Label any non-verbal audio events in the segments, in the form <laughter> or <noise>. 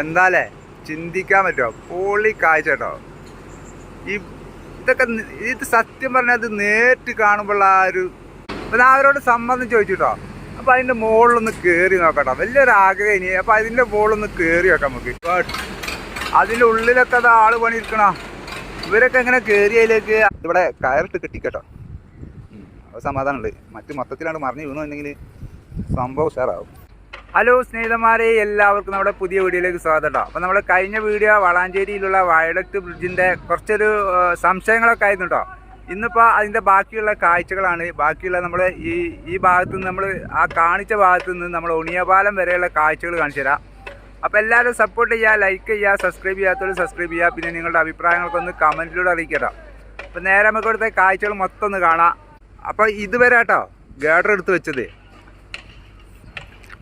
എന്താലേ? ചിന്തിക്കാൻ പറ്റുമോ പൊളി കാഴ്ച കേട്ടോ. ഈ ഇതൊക്കെ ഇത് സത്യം പറഞ്ഞാൽ അത് നേരിട്ട് കാണുമ്പോഴുള്ള ആ ഒരു ഞാൻ അവരോട് സമ്മതം ചോദിച്ചു കേട്ടോ അപ്പം അതിന്റെ മുകളിലൊന്ന് കയറി നോക്കട്ടോ. വലിയൊരു ആഗ്രഹം ഇനി. അപ്പം അതിന്റെ മുകളിലൊന്ന് കയറി നോക്കാം നമുക്ക്. അതിന്റെ ഉള്ളിലൊക്കെ അത് ആൾ പണിയിരിക്കണോ ഇവരൊക്കെ എങ്ങനെ കയറിയതിലേക്ക് ഇവിടെ കയറിട്ട് കെട്ടിക്കട്ടോ. അത് സമാധാനമുണ്ട് മറ്റു മൊത്തത്തിലാണ് മറിഞ്ഞു വീണെന്നുണ്ടെങ്കിൽ സംഭവം ഉഷാറാവും. ഹലോ സ്നേഹിതന്മാരെ എല്ലാവർക്കും നമ്മുടെ പുതിയ വീഡിയോയിലേക്ക് സ്വാഗതം കേട്ടോ. അപ്പോൾ നമ്മൾ കഴിഞ്ഞ വീഡിയോ വളാഞ്ചേരിയിലുള്ള വയലക്ട് ബ്രിഡ്ജിന്റെ കുറച്ചൊരു സംശയങ്ങളൊക്കെ ആയിരുന്നു കേട്ടോ. ഇന്നിപ്പോൾ അതിന്റെ ബാക്കിയുള്ള കാഴ്ചകളാണ്. ബാക്കിയുള്ള നമ്മൾ ഈ ഈ ഭാഗത്ത് നിന്ന് നമ്മൾ ആ കാണിച്ച ഭാഗത്ത് നിന്ന് നമ്മൾ ഒണിയപാലം വരെയുള്ള കാഴ്ചകൾ കാണിച്ചു തരാം. അപ്പോൾ എല്ലാവരും സപ്പോർട്ട് ചെയ്യുക ലൈക്ക് ചെയ്യുക സബ്സ്ക്രൈബ് ചെയ്യാത്തവർ സബ്സ്ക്രൈബ് ചെയ്യുക പിന്നെ നിങ്ങളുടെ അഭിപ്രായങ്ങളൊക്കെ ഒന്ന് കമന്റിലൂടെ അറിയിക്കട്ടോ അപ്പോൾ നേരെ നമുക്ക് ഇവിടുത്തെ കാഴ്ചകൾ മൊത്തം ഒന്ന് കാണാം. അപ്പോൾ ഇതുവരെ കേട്ടോ ഗേഡർ എടുത്ത് വെച്ചത്.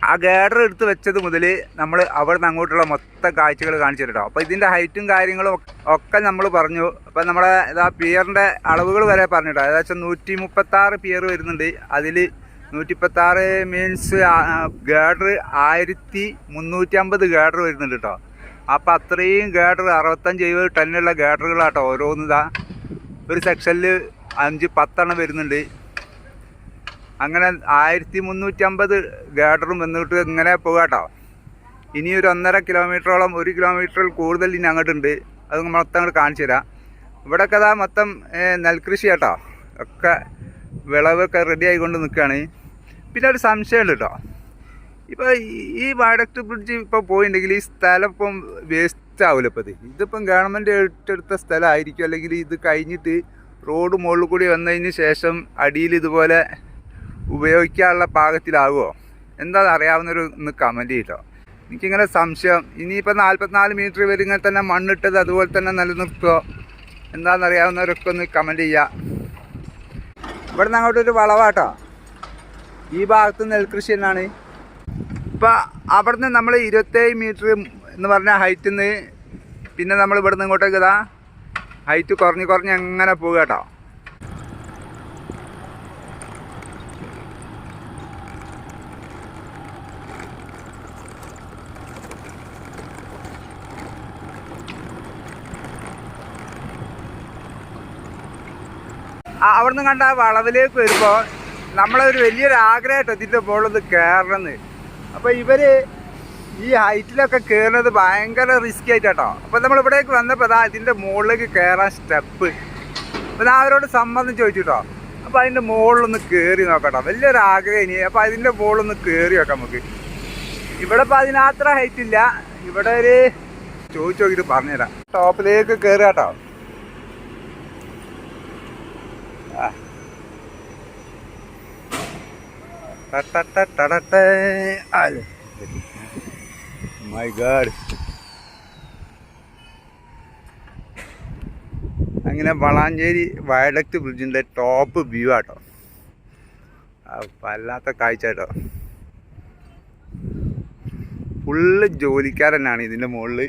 ആ ഗേഡർ എടുത്ത് വെച്ചത് മുതൽ നമ്മൾ അവിടെ നിന്ന് അങ്ങോട്ടുള്ള മൊത്തം കാഴ്ചകൾ കാണിച്ചു തരട്ടോ. അപ്പോൾ ഇതിന്റെ ഹൈറ്റും കാര്യങ്ങളും ഒക്കെ- നമ്മൾ പറഞ്ഞു. അപ്പോൾ നമ്മുടെ ഇതാ പിയറിന്റെ അളവുകൾ വരെ പറഞ്ഞു കേട്ടോ ഏകദേശം നൂറ്റി മുപ്പത്താറ് പിയർ വരുന്നുണ്ട്. അതിൽ നൂറ്റി മുപ്പത്താറ് മീൻസ് ഗേഡർ ആയിരത്തി മുന്നൂറ്റി അമ്പത് ഗേഡർ വരുന്നുണ്ട് കേട്ടോ അപ്പോൾ അത്രയും ഗേഡർ അറുപത്തഞ്ച് എഴുപത് ടണ്ണുള്ള ഗേഡറുകളാട്ടോ ഓരോന്നിതാ. ഒരു സെക്ഷനിൽ അഞ്ച് പത്തെണ്ണം വരുന്നുണ്ട്. അങ്ങനെ ആയിരത്തി മുന്നൂറ്റി അമ്പത് ഗാഡറും വന്നിട്ട് ഇങ്ങനെ പോകാട്ടോ. ഇനി ഒരു ഒന്നര കിലോമീറ്ററോളം ഒരു കിലോമീറ്ററിൽ കൂടുതൽ ഇനി അങ്ങോട്ടുണ്ട്. അത് മൊത്തം അങ്ങോട്ട് കാണിച്ചു തരാം. ഇവിടെയൊക്കെ അതാ മൊത്തം നെൽകൃഷി കേട്ടോ. ഒക്കെ വിളവൊക്കെ റെഡി ആയിക്കൊണ്ട് നിൽക്കുകയാണ് പിന്നെ ഒരു സംശയമുണ്ട് കേട്ടോ. ഇപ്പോൾ ഈ വയഡക്ട് ബ്രിഡ്ജ് ഇപ്പോൾ പോയിട്ടുണ്ടെങ്കിൽ ഈ സ്ഥലം ഇപ്പം വേസ്റ്റ് ആവില്ല ഇപ്പോൾ ഇത്? ഇതിപ്പം ഗവൺമെന്റ് ഏറ്റെടുത്ത സ്ഥലമായിരിക്കും. അല്ലെങ്കിൽ ഇത് കഴിഞ്ഞിട്ട് റോഡ് മുകളിൽ കൂടി വന്നതിന് ശേഷം അടിയിൽ ഇതുപോലെ ഉപയോഗിക്കാനുള്ള പാകത്തിലാവുമോ എന്താ അറിയാവുന്നൊരു ഒന്ന് കമന്റ് ചെയ്തോ. എനിക്കിങ്ങനെ സംശയം. ഇനിയിപ്പോൾ നാൽപ്പത്തിനാല് മീറ്റർ വരെ ഇങ്ങനെ തന്നെ മണ്ണിട്ടത് അതുപോലെ തന്നെ നിലനിർത്തുമോ എന്താണെന്ന് അറിയാവുന്നവരൊക്കെ ഒന്ന് കമന്റ് ചെയ്യുക ഇവിടെ നിന്ന് അങ്ങോട്ടൊരു വളവാട്ടോ. ഈ ഭാഗത്ത് നെൽകൃഷി തന്നെയാണ് ഇപ്പം അവിടുന്ന് നമ്മൾ ഇരുപത്തേഴ് മീറ്റർ എന്ന് പറഞ്ഞ ഹൈറ്റിൽ നിന്ന് പിന്നെ നമ്മൾ ഇവിടെ നിന്ന് ഇങ്ങോട്ടേക്ക് ഇതാ. ഹൈറ്റ് കുറഞ്ഞ് കുറഞ്ഞ് അങ്ങനെ പോകുക കേട്ടോ അവിടുന്ന് കണ്ട ആ വളവിലേക്ക് വരുമ്പോൾ നമ്മളൊരു വലിയൊരു ആഗ്രഹമായിട്ട് ഇതിന്റെ മുകളിൽ കയറണമെന്ന് അപ്പോൾ ഇവർ ഈ ഹൈറ്റിലൊക്കെ കയറുന്നത് ഭയങ്കര റിസ്ക് ആയിട്ടാട്ടോ. അപ്പോൾ നമ്മൾ ഇവിടേക്ക് വന്നപ്പോൾ അതാ ഇതിന്റെ മുകളിലേക്ക് കയറാൻ സ്റ്റെപ്പ് അപ്പോൾ ഞാൻ അവരോട് സമ്മതം ചോദിച്ചു കേട്ടോ അപ്പോൾ അതിന്റെ മുകളിലൊന്ന് കയറി നോക്കട്ടോ. വലിയൊരു ആഗ്രഹം ഇനി. അപ്പോൾ അതിന്റെ മുകളിലൊന്ന് കയറി നോക്കാം നമുക്ക്. ഇവിടെ ഇപ്പോൾ അതിനത്ര ഹൈറ്റ് ഇല്ല. ഇവിടെ ഒരു ചോദിച്ചു നോക്കിയിട്ട് പറഞ്ഞുതരാം. ടോപ്പിലേക്ക് കയറുക കേട്ടോ. My God. അങ്ങനെ വളാഞ്ചേരി വയലക്ട് ബ്രിഡ്ജിന്റെ ടോപ്പ് വ്യൂ ആട്ടോ. വല്ലാത്ത കാഴ്ച കേട്ടോ ഫുള്ള് ജോലിക്കാരനാണ് ഇതിന്റെ മുകളിൽ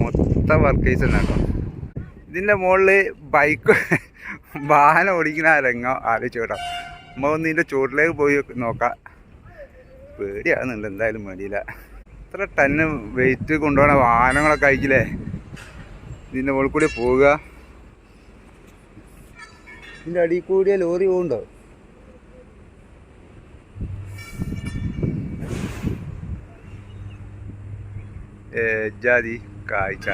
മൊത്തം വർക്കേഴ്സ് തന്നെ കേട്ടോ ഇതിന്റെ മുകളിൽ ബൈക്ക് <laughs> വാഹനം ഓടിക്കുന്ന രംഗം ആലോചിച്ചു കേട്ടോ. നമ്മൾ ഒന്ന് ഇതിന്റെ ചുവട്ടിലേക്ക് പോയി നോക്കാം. പേടിയാകുന്നുണ്ട് എന്തായാലും മേടിയില്ല ഇത്ര ടന്ന് വെയിറ്റ് കൊണ്ടുപോകണ വാഹനങ്ങളൊക്കെ അയക്കില്ലേ ഇതിന്റെ മുകളിൽ കൂടി പോവുക. ഇതിന്റെ അടിയിൽ കൂടിയ ലോറി പോകുന്നുണ്ടോ ജാതി കാഴ്ച.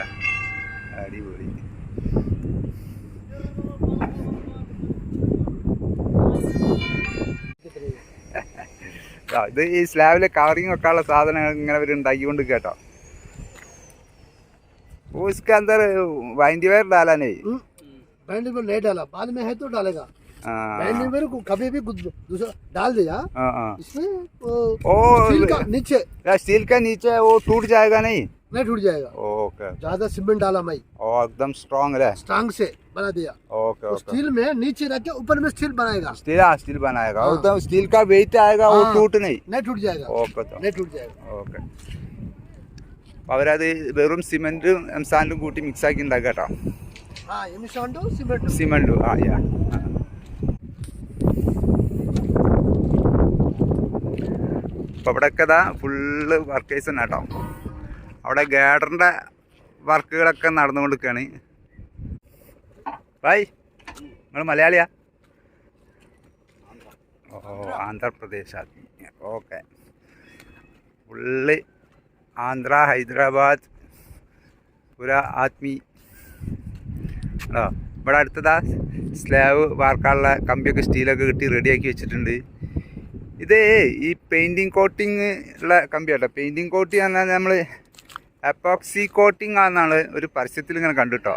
അടിപൊളി. ഇത് ഈ സ്ലാബിലെ കവറിങ് ഒക്കെ ഉള്ള സാധനങ്ങൾ ഇങ്ങനെ അവർ ഉണ്ടാക്കിക്കൊണ്ട് കേട്ടോ वो इसके अंदर वाइंडी वायर डाला नहीं बैंड में नहीं डाला बाद में है तो डालेगा बैंड हाँ में को कभी भी कुछ दूसरा डाल दिया हाँ हाँ इसमें वो ओ स्टील का नीचे स्टील का नीचे वो टूट जाएगा नहीं नहीं टूट जाएगा ओके ज्यादा सीमेंट डाला मैं ओ एकदम स्ट्रांग है स्ट्रांग से बना दिया ओके तो ओके स्टील में नीचे रख के ऊपर में स्टील बनाएगा स्टील हाँ स्टील बनाएगा हाँ। एकदम स्टील का वेट आएगा वो हाँ। टूट नहीं नहीं टूट जाएगा ഓക്കെ नहीं टूट जाएगा ഓക്കെ അവരത് വെറും സിമെന്റും എംസാൻഡും കൂട്ടി മിക്സ് ആക്കി ഉണ്ടാക്കുക കേട്ടോ हाँ ये मिशांडो सीमेंट സിമെന്റും ആ യാ അപ്പോൾ ഇവിടെയൊക്കെ ഇതാ ഫുള്ള് വർക്കേഴ്സ് തന്നെ കേട്ടോ അവിടെ ഗാഡറിന്റെ വർക്കുകളൊക്കെ നടന്നുകൊണ്ടിരിക്കുകയാണ്. ബൈ നിങ്ങൾ മലയാളിയാ? ഓ ആന്ധ്രാപ്രദേശ് ഓക്കെ. ഉള്ളി ആന്ധ്ര ഹൈദരാബാദ് പുര ആത്മി ആ ഇവിടെ അടുത്തതാ സ്ലാബ് വാർക്കാനുള്ള കമ്പിയൊക്കെ സ്റ്റീലൊക്കെ കിട്ടി റെഡിയാക്കി വെച്ചിട്ടുണ്ട്. ഇത് ഈ പെയിന്റിങ് കോട്ടിങ് ഉള്ള കമ്പിയാട്ടോ. പെയിന്റിങ് കോട്ടിങ് പറഞ്ഞാൽ നമ്മൾ എപ്പോക്സി കോട്ടിംഗ് ആണെന്നാണ് ഒരു പരസ്യത്തിൽ ഇങ്ങനെ കണ്ടിട്ടോ.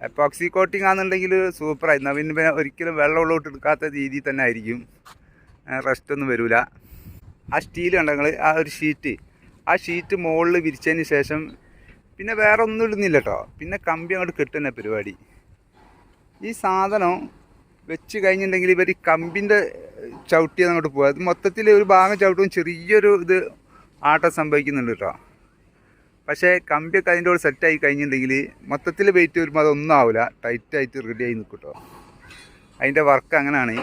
എപ്പോക്സി കോട്ടിംഗ് ആണെന്നുണ്ടെങ്കിൽ സൂപ്പറായി നവീൻ പിന്നെ ഒരിക്കലും വെള്ളം ഉള്ളോട്ട് എടുക്കാത്ത രീതിയിൽ തന്നെ ആയിരിക്കും. റെസ്റ്റ് ഒന്നും വരില്ല ആ സ്റ്റീൽ കണ്ടങ്ങൾ ആ ഒരു ഷീറ്റ് ആ ഷീറ്റ് മുകളിൽ വിരിച്ചതിന് ശേഷം പിന്നെ വേറെ ഒന്നും ഇടുന്നില്ല കേട്ടോ പിന്നെ കമ്പി അങ്ങോട്ട് കെട്ടുന്ന പരിപാടി. ഈ സാധനം വെച്ച് കഴിഞ്ഞിട്ടുണ്ടെങ്കിൽ ഇവർ കമ്പിന്റെ ചവിട്ടിയാണ് അങ്ങോട്ട് പോകുക അത് മൊത്തത്തിൽ ഒരു ഭാഗം ചവിട്ടും ചെറിയൊരു ഇത് ആട്ടം സംഭവിക്കുന്നുണ്ട് കേട്ടോ പക്ഷേ കമ്പിയൊക്കെ അതിന്റെ കൂടെ സെറ്റായി കഴിഞ്ഞിട്ടുണ്ടെങ്കിൽ മൊത്തത്തിൽ വെയിറ്റ് വരുമ്പോൾ അതൊന്നും ആവില്ല ടൈറ്റായിട്ട് റെഡി ആയി നിൽക്കും കേട്ടോ അതിന്റെ വർക്ക് അങ്ങനെയാണ്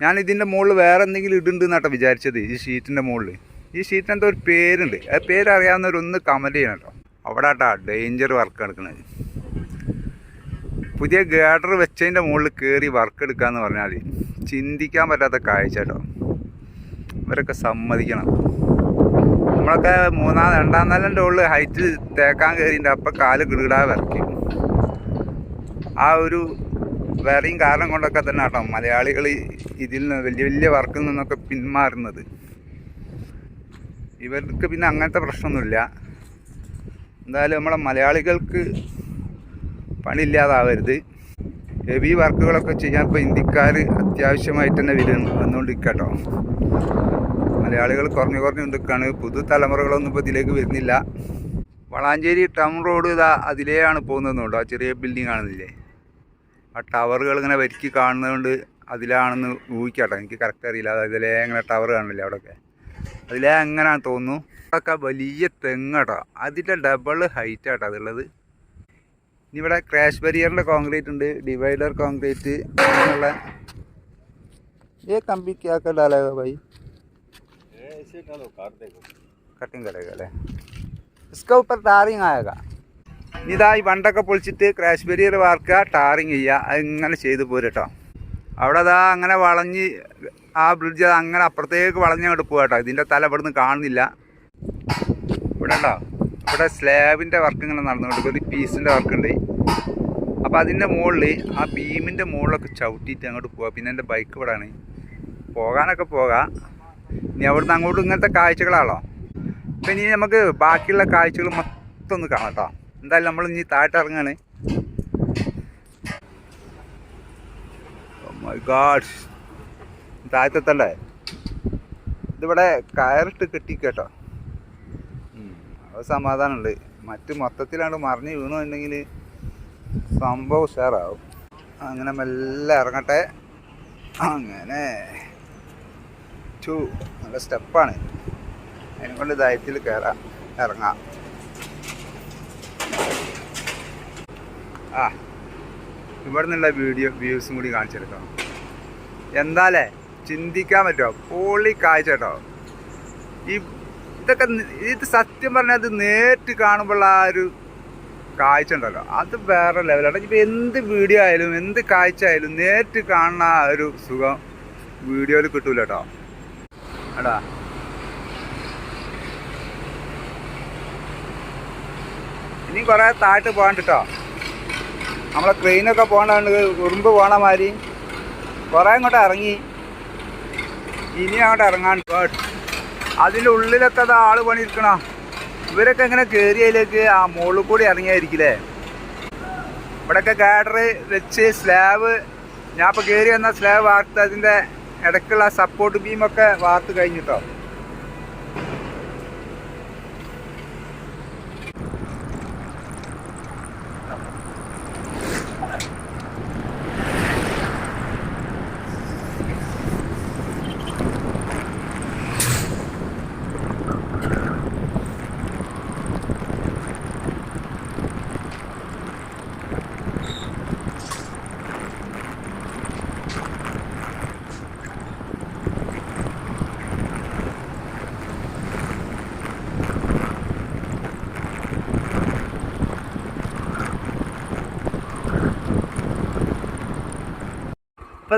ഞാൻ ഇതിന്റെ മുകളിൽ വേറെ എന്തെങ്കിലും ഇടുന്നുണ്ട് എന്നാട്ടോ വിചാരിച്ചത് ഈ ഷീറ്റിന്റെ മുകളിൽ ഈ ഷീറ്റിന് ഒരു പേരുണ്ട്. ആ പേര് അറിയാവുന്നവരൊന്ന് കമന്റ് ചെയ്യണം കേട്ടോ അവിടെ ആട്ടാ ഡേഞ്ചർ വർക്ക് എടുക്കുന്നത് പുതിയ ഗേഡർ വെച്ചതിന്റെ മുകളിൽ കയറി വർക്ക് എടുക്കാന്ന് പറഞ്ഞാൽ ചിന്തിക്കാൻ പറ്റാത്ത കാഴ്ച കേട്ടോ ഇവരൊക്കെ സമ്മതിക്കണം. നമ്മളൊക്കെ മൂന്നാം രണ്ടാം നിലന്റെ ഉള്ളിൽ ഹൈറ്റ് തേക്കാൻ കയറിയിട്ട് അപ്പം കാൽ കിടുകിടാ വിറക്കി ആ ഒരു വേറെയും കാരണം കൊണ്ടൊക്കെ തന്നെ കേട്ടോ മലയാളികൾ ഇതിൽ നിന്ന് വലിയ വലിയ വർക്കിൽ നിന്നൊക്കെ പിന്മാറുന്നത്. ഇവർക്ക് പിന്നെ അങ്ങനത്തെ പ്രശ്നമൊന്നുമില്ല. എന്തായാലും നമ്മളെ മലയാളികൾക്ക് പണിയില്ലാതാവരുത്. ഹെവി വർക്കുകളൊക്കെ ചെയ്യാൻ ഇപ്പോൾ ഇന്ത്യക്കാർ അത്യാവശ്യമായിട്ട് തന്നെ വരും വന്നുകൊണ്ടിരിക്കട്ടോ. മലയാളികൾ കുറഞ്ഞു കുറഞ്ഞു നിൽക്കുകയാണ് പുതുതലമുറകളൊന്നും ഇപ്പോൾ ഇതിലേക്ക് വരുന്നില്ല വളാഞ്ചേരി ടൗൺ റോഡ് ഇതാ അതിലെയാണ് പോകുന്നതെന്നുണ്ടോ ആ ചെറിയ ബിൽഡിംഗ് കാണുന്നില്ലേ ആ ടവറുകൾ ഇങ്ങനെ വരിക്ക് കാണുന്നതുകൊണ്ട് അതിലാണെന്ന് ഊഹിക്കാട്ടോ എനിക്ക് കറക്റ്റ് അറിയില്ല അത് അതിലേ ഇങ്ങനെ ടവർ കാണില്ലേ അവിടെയൊക്കെ അതിലേ എങ്ങനെയാണെന്ന് തോന്നുന്നു അവിടെയൊക്കെ വലിയ തെങ്ങാട്ടോ അതിൻ്റെ ഡബിൾ ഹൈറ്റ് ആട്ടോ അതുള്ളത് ഇനി ഇവിടെ ക്രാഷ് ബരിയറിൻ്റെ കോൺക്രീറ്റ് ഉണ്ട് ഡിവൈഡർ കോൺക്രീറ്റ് അങ്ങനെയുള്ള ये कम्बी क्या कर डालेगा भाई ऐसे डालो काट देगा कटिंग കടയുക അല്ലേ ഇസ്ക ऊपर ടാറിങ് ആയക ഇതാ ഈ വണ്ടൊക്കെ പൊളിച്ചിട്ട് ക്രാഷ് ബരിയർ വാർക്കുക ടാറിങ് ചെയ്യുക. അങ്ങനെ ചെയ്തു പോരട്ടോ. അവിടെ അതാ അങ്ങനെ വളഞ്ഞ് ആ ബ്രിഡ്ജ് അങ്ങനെ അപ്പുറത്തേക്ക് വളഞ്ഞങ്ങോട്ട് പോകുക കേട്ടോ ഇതിന്റെ തല ഇവിടെ നിന്ന് കാണുന്നില്ല. ഇവിടെ ഉണ്ടോ? ഇവിടെ സ്ലാബിന്റെ വർക്ക് ഇങ്ങനെ നടന്നുകൊണ്ട് ഒരു പീസിന്റെ വർക്കുണ്ട് അപ്പോൾ അതിന്റെ മുകളിൽ ആ ബീമിന്റെ മുകളിലൊക്കെ ചവിട്ടിയിട്ട് അങ്ങോട്ട് പോവുക പിന്നെ എന്റെ ബൈക്ക് ഇവിടെയാണ് പോകാനൊക്കെ പോകാം. ഇനി അവിടുന്ന് അങ്ങോട്ട് ഇങ്ങനത്തെ കാഴ്ചകളാണോ? അപ്പം ഇനി നമുക്ക് ബാക്കിയുള്ള കാഴ്ചകൾ മൊത്തം ഒന്ന് കാണാം കേട്ടോ എന്തായാലും നമ്മൾ ഇനി താഴോട്ട് ഇറങ്ങാണ്. ഗാഡ് താഴത്തെത്തല്ലേ? ഇതിവിടെ കയറിട്ട് കെട്ടിക്കേട്ടോ അത് സമാധാനമുണ്ട്. മറ്റ് മൊത്തത്തിലാണ്ട് മറിഞ്ഞ് വീണുണ്ടെങ്കിൽ സംഭവം ഉഷാറാവും. അങ്ങനെ മെല്ലെ ഇറങ്ങട്ടെ. അങ്ങനെ. ടു നല്ല സ്റ്റെപ്പാണ്. അതിനെ കൊണ്ട് ധൈര്യത്തിൽ കയറാം ഇറങ്ങാം. ആ ഇവിടെ നിന്നുള്ള വീഡിയോ വ്യൂസും കൂടി കാണിച്ചെടുക്കണം എന്താലേ ചിന്തിക്കാൻ പറ്റുമോ പൊളി കാഴ്ച കേട്ടോ. ഈ ഇതൊക്കെ ഇത് സത്യം പറഞ്ഞാൽ അത് നേരിട്ട് കാണുമ്പോൾ ആ ഒരു കാഴ്ച ഉണ്ടല്ലോ. അത് വേറെ ലെവലാണ് ഇപ്പം എന്ത് വീഡിയോ ആയാലും എന്ത് കാഴ്ച ആയാലും നേരിട്ട് കാണുന്ന ആ ഒരു സുഖം വീഡിയോയിൽ കിട്ടൂല കേട്ടോ. എടാ. ഇനി കുറേ താഴ്ത്ത് പോകാണ്ട് കേട്ടോ നമ്മളെ ട്രെയിനൊക്കെ പോകണ്ടാണ്ട് ഉറുമ്പ് പോകണ മാതിരി കുറേ അങ്ങോട്ട് ഇറങ്ങി. ഇനി അങ്ങോട്ട് ഇറങ്ങാൻ അതിന്റെ ഉള്ളിലൊക്കെ അത് ആൾ പണിയിരിക്കണോ ഇവരൊക്കെ ഇങ്ങനെ കയറിയതിലേക്ക് ആ മുകളിൽ കൂടി ഇറങ്ങിയായിരിക്കില്ലേ? ഇവിടെയൊക്കെ ഗാഡർ വെച്ച് സ്ലാബ് ഞാൻ ഇപ്പോൾ കയറി വന്ന സ്ലാബ് വാർത്ത് അതിന്റെ ഇടയ്ക്കുള്ള സപ്പോർട്ട് ബീമൊക്കെ വാർത്ത് കഴിഞ്ഞിട്ടോ?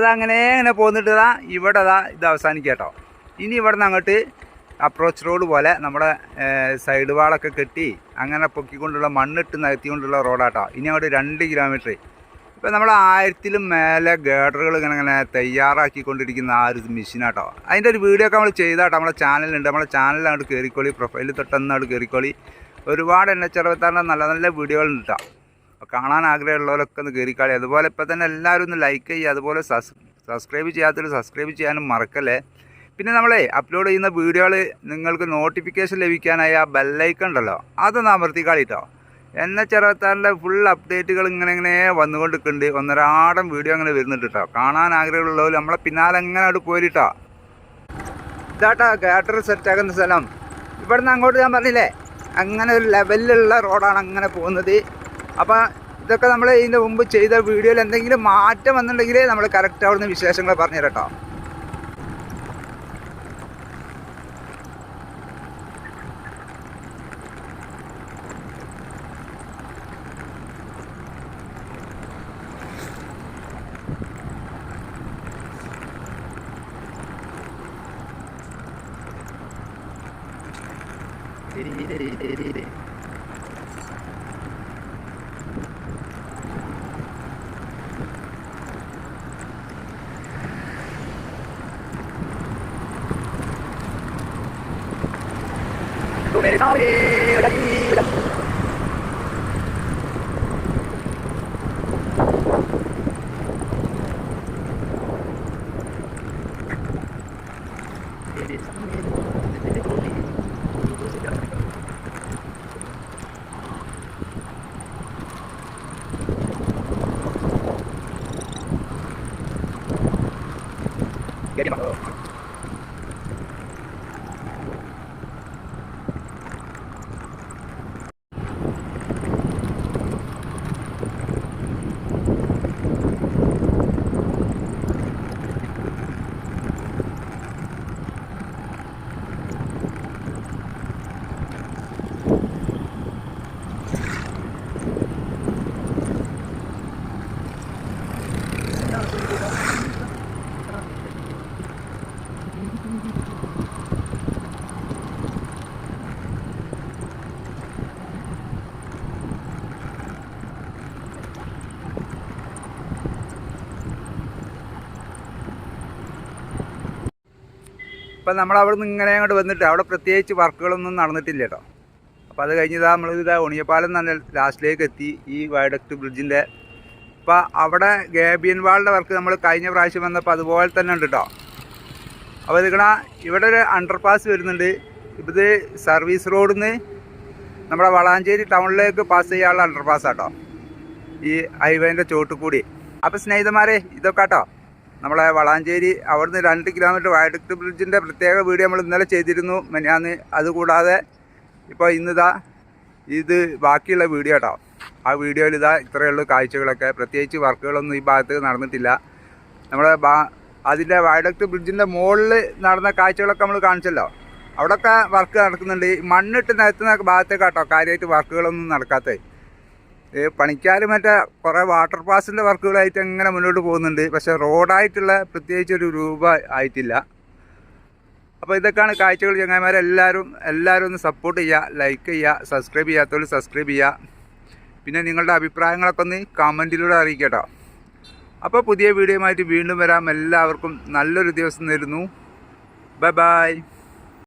അപ്പോൾ അത് അങ്ങനെ ഇങ്ങനെ പോന്നിട്ട് ഇതാ ഇവിടെ ഇതാ ഇത് അവസാനിക്കട്ടോ. കേട്ടോ ഇനി ഇവിടെ നിന്ന് അങ്ങോട്ട് അപ്രോച്ച് റോഡ് പോലെ നമ്മുടെ സൈഡ് വാളൊക്കെ കെട്ടി അങ്ങനെ പൊക്കിക്കൊണ്ടുള്ള മണ്ണിട്ട് നികത്തിക്കൊണ്ടുള്ള റോഡാട്ടോ. ഇനി അങ്ങോട്ട് രണ്ട് കിലോമീറ്റർ ഇപ്പം നമ്മൾ ആയിരത്തിലും മേലെ ഗേഡറുകൾ ഇങ്ങനെ ഇങ്ങനെ തയ്യാറാക്കിക്കൊണ്ടിരിക്കുന്ന ആ ഒരു മെഷീനാട്ടോ അതിന്റെ ഒരു വീഡിയോ ഒക്കെ നമ്മൾ ചെയ്താട്ടോ. നമ്മളെ ചാനലുണ്ട് നമ്മുടെ ചാനലിൽ അങ്ങോട്ട് കയറിക്കോളി പ്രൊഫൈലിൽ തൊട്ടന്ന് അങ്ങോട്ട് കയറിക്കോളി ഒരുപാട് എന്നെ ചെറുപ്പത്താറിന്റെ നല്ല നല്ല വീഡിയോകളുണ്ട് കേട്ടോ അപ്പോൾ കാണാൻ ആഗ്രഹമുള്ളവരൊക്കെ ഒന്ന് കയറിക്കാളി അതുപോലെ ഇപ്പം തന്നെ എല്ലാവരും ഒന്ന് ലൈക്ക് ചെയ്യുക. അതുപോലെ സബ്സ്ക്രൈബ് ചെയ്യാത്തവർ സബ്സ്ക്രൈബ് ചെയ്യാനും മറക്കല്ലേ. പിന്നെ നമ്മളെ അപ്ലോഡ് ചെയ്യുന്ന വീഡിയോകൾ നിങ്ങൾക്ക് നോട്ടിഫിക്കേഷൻ ലഭിക്കാനായി ആ ബെല്ലൈക്കൺ ഉണ്ടല്ലോ അതൊന്ന് അമർത്തിക്കാളി കേട്ടോ എന്നെ ചെറുപ്പത്താറിന്റെ ഫുൾ അപ്ഡേറ്റുകൾ ഇങ്ങനെ ഇങ്ങനെ വന്നുകൊണ്ടിരിക്കുന്നുണ്ട്. ഒന്നരാടം വീഡിയോ അങ്ങനെ വരുന്നുണ്ട് കേട്ടോ കാണാൻ ആഗ്രഹമുള്ളവർ നമ്മളെ പിന്നാലെ എങ്ങനെ അവിടെ പോയിട്ടോ ഇതാട്ടോ ഗാട്ടർ സെറ്റാക്കുന്ന സ്ഥലം. ഇവിടുന്ന് അങ്ങോട്ട് ഞാൻ പറഞ്ഞില്ലേ? അങ്ങനെ ഒരു ലെവലിലുള്ള റോഡാണ് അങ്ങനെ പോകുന്നത്. അപ്പോൾ ഇതൊക്കെ നമ്മൾ ഇതിന്റെ മുമ്പ് ചെയ്ത വീഡിയോയിൽ എന്തെങ്കിലും മാറ്റം വന്നിട്ടുണ്ടെങ്കിൽ നമ്മൾ കറക്റ്റ് അവിടുന്ന് വിശേഷങ്ങൾ പറഞ്ഞു കേട്ടോ. لصبره ഇപ്പം നമ്മൾ അവിടെ നിന്ന് ഇങ്ങനെ അങ്ങോട്ട് വന്നിട്ട് അവിടെ പ്രത്യേകിച്ച് വർക്കുകളൊന്നും നടന്നിട്ടില്ല കേട്ടോ അപ്പോൾ അത് കഴിഞ്ഞ് ഇതാ നമ്മൾ ഇതാ ഒണിയപ്പാലം തന്നെ ലാസ്റ്റിലേക്ക് എത്തി ഈ വയഡക്ട് ബ്രിഡ്ജിന്റെ. അപ്പോൾ അവിടെ ഗേബിയൻ വാളിന്റെ വർക്ക് നമ്മൾ കഴിഞ്ഞ പ്രാവശ്യം വന്നപ്പോൾ അതുപോലെ തന്നെ ഉണ്ട് കേട്ടോ അപ്പോൾ ഇതിക്കണ ഇവിടെ ഒരു അണ്ടർപാസ് വരുന്നുണ്ട്. ഇത് സർവീസ് റോഡിൽ നിന്ന് നമ്മുടെ വളാഞ്ചേരി ടൗണിലേക്ക് പാസ് ചെയ്യാനുള്ള അണ്ടർപാസ് ആട്ടോ ഈ ഹൈവേന്റെ ചോട്ട് കൂടി. അപ്പോൾ സ്നേഹിതന്മാരെ ഇതൊക്കെ കേട്ടോ നമ്മളെ വളാഞ്ചേരി അവിടുന്ന് രണ്ട് കിലോമീറ്റർ വയഡക്ട് ബ്രിഡ്ജിന്റെ പ്രത്യേക വീഡിയോ നമ്മൾ ഇന്നലെ ചെയ്തിരുന്നു മെനാന്ന് അതുകൂടാതെ ഇപ്പോൾ ഇന്നിതാ ഇത് ബാക്കിയുള്ള വീഡിയോ കേട്ടോ ആ വീഡിയോയിൽ ഇതാ ഇത്രയേ ഉള്ളൂ കാഴ്ചകളൊക്കെ. പ്രത്യേകിച്ച് വർക്കുകളൊന്നും ഈ ഭാഗത്ത് നടന്നിട്ടില്ല. നമ്മുടെ ബാ അതിന്റെ വയഡക്ട് ബ്രിഡ്ജിന്റെ മുകളിൽ നടന്ന കാഴ്ചകളൊക്കെ നമ്മൾ കാണിച്ചല്ലോ. അവിടെയൊക്കെ വർക്ക് നടക്കുന്നുണ്ട്. മണ്ണിട്ട് നിരത്തുന്ന ഭാഗത്തേക്കാട്ടോ കാര്യമായിട്ട് വർക്കുകളൊന്നും നടക്കാത്തത്. ഈ പണിക്കാർ മറ്റേ കുറേ വാട്ടർ പാസിന്റെ വർക്കുകളായിട്ട് അങ്ങനെ മുന്നോട്ട് പോകുന്നുണ്ട്. പക്ഷേ റോഡായിട്ടുള്ള പ്രത്യേകിച്ച് ഒരു രൂപ ആയിട്ടില്ല. അപ്പോൾ ഇതൊക്കെയാണ് കാഴ്ചകൾ ചങ്ങായിമാരെല്ലാവരും എല്ലാവരും ഒന്ന് സപ്പോർട്ട് ചെയ്യുക ലൈക്ക് ചെയ്യുക സബ്സ്ക്രൈബ് ചെയ്യാത്തവർ സബ്സ്ക്രൈബ് ചെയ്യുക പിന്നെ നിങ്ങളുടെ അഭിപ്രായങ്ങളൊക്കെ ഒന്ന് കമന്റിലൂടെ അറിയിക്കട്ടോ. അപ്പോൾ പുതിയ വീഡിയോയുമായിട്ട് വീണ്ടും വരാം. എല്ലാവർക്കും നല്ലൊരു ദിവസം നേരുന്നു. Bye bye